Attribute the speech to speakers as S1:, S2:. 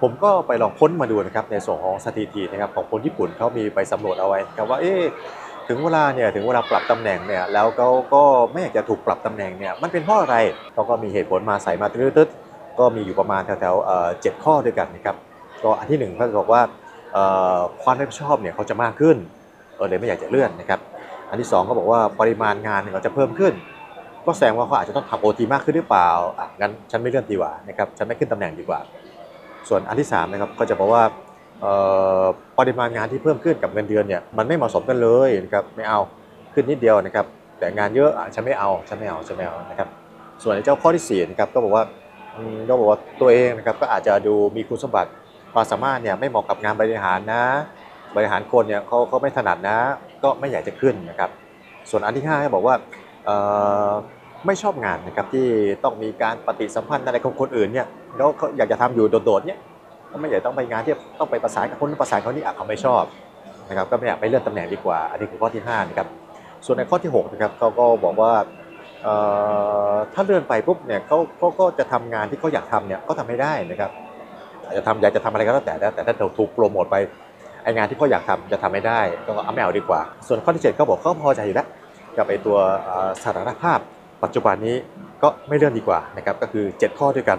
S1: ผมก็ไปลองค้นมาดูนะครับในส่วนของสถิตินะครับของคนญี่ปุ่นเขามีไปสำรวจเอาไว้นะครับว่าเอ๊ะถึงเวลาเนี่ยถึงเวลาปรับตำแหน่งเนี่ยแล้วเขาก็ไม่อยากจะถูกปรับตำแหน่งเนี่ยมันเป็นเพราะอะไรเขาก็มีเหตุผลมาใส่มาตึ๊ดๆก็มีอยู่ประมาณแถวๆเอ่อเจ็ดข้อด้วยกันนะครับก็อันที่หนึ่งเขาบอกว่าความรับผิดชอบเนี่ยเขาจะมากขึ้นเออเลยไม่อยากจะเลื่อนนะครับอันที่สองเขาบอกว่าปริมาณงานเนี่ยเขาจะเพิ่มขึ้น ก็แสดงว่าเขาอาจจะต้องทำโอทีมากขึ้นหรือเปล่าอะงั้นฉันไม่เลื่อนดีกว่านะครับฉันไม่ขึ้นตำแหน่งดีกว่า ส่วนอันที่3นะครับก็จะบอกว่าปริมาณงานที่เพิ่มขึ้นกับเงินเดือนเนี่ยมันไม่เหมาะสมกันเลยนะครับไม่เอาขึ้นนิดเดียวนะครับ แต่งานเยอะฉันไม่เอาฉันไม่เอาฉันไม่เอานะครับ ส่วนเจ้าข้อที่สี่นะครับก็บอกว่าก็บอกว่าตัวเองนะครับก็อาจจะดูมีคุณสมบัติความสามารถเนี่ยไม่เหมาะกับงานบริหารนะ บริหารคนเนี่ยเขาเขาไม่ถนัดนะ ก็ไม่อยากจะขึ้นนะครับ ส่วนอันที่5ก็บอกว่าไม่ชอบงานนะครับที่ต้องมีการปฏิสัมพันธ์อะไรกับคนอื่นเนี่ยแล้วเขาอยากจะทำอยู่โดดๆเนี่ย ก็ไม่อยากต้องไปงานที่ต้องไปประสานกับคนประสานเขานี่อะเขาไม่ชอบนะครับก็ไม่อยากไปเลื่อนตำแหน่งดีกว่า อันนี้คือข้อที่5นะครับส่วนในข้อที่6นะครับเขาก็บอกว่าถ้าเลื่อนไปปุ๊บเนี่ยเขาเขาก็จะทำงานที่เขาอยากทำเนี่ยก็ทำไม่ได้นะครับอยากจะทำอยากจะทำอะไรก็แล้วแต่แต่ถ้าถูกโปรโมทไปไองานที่เขาอยากทำจะทำไม่ได้ก็เอาไม่เอาดีกว่า ส่วนข้อที่7เขาบอกเขาพอใจอยู่แล้วกับไอตัวสถานภาพ ปัจจุบันนี้ก็ไม่เลื่อนดีกว่านะครับก็คือ 7 ข้อด้วยกัน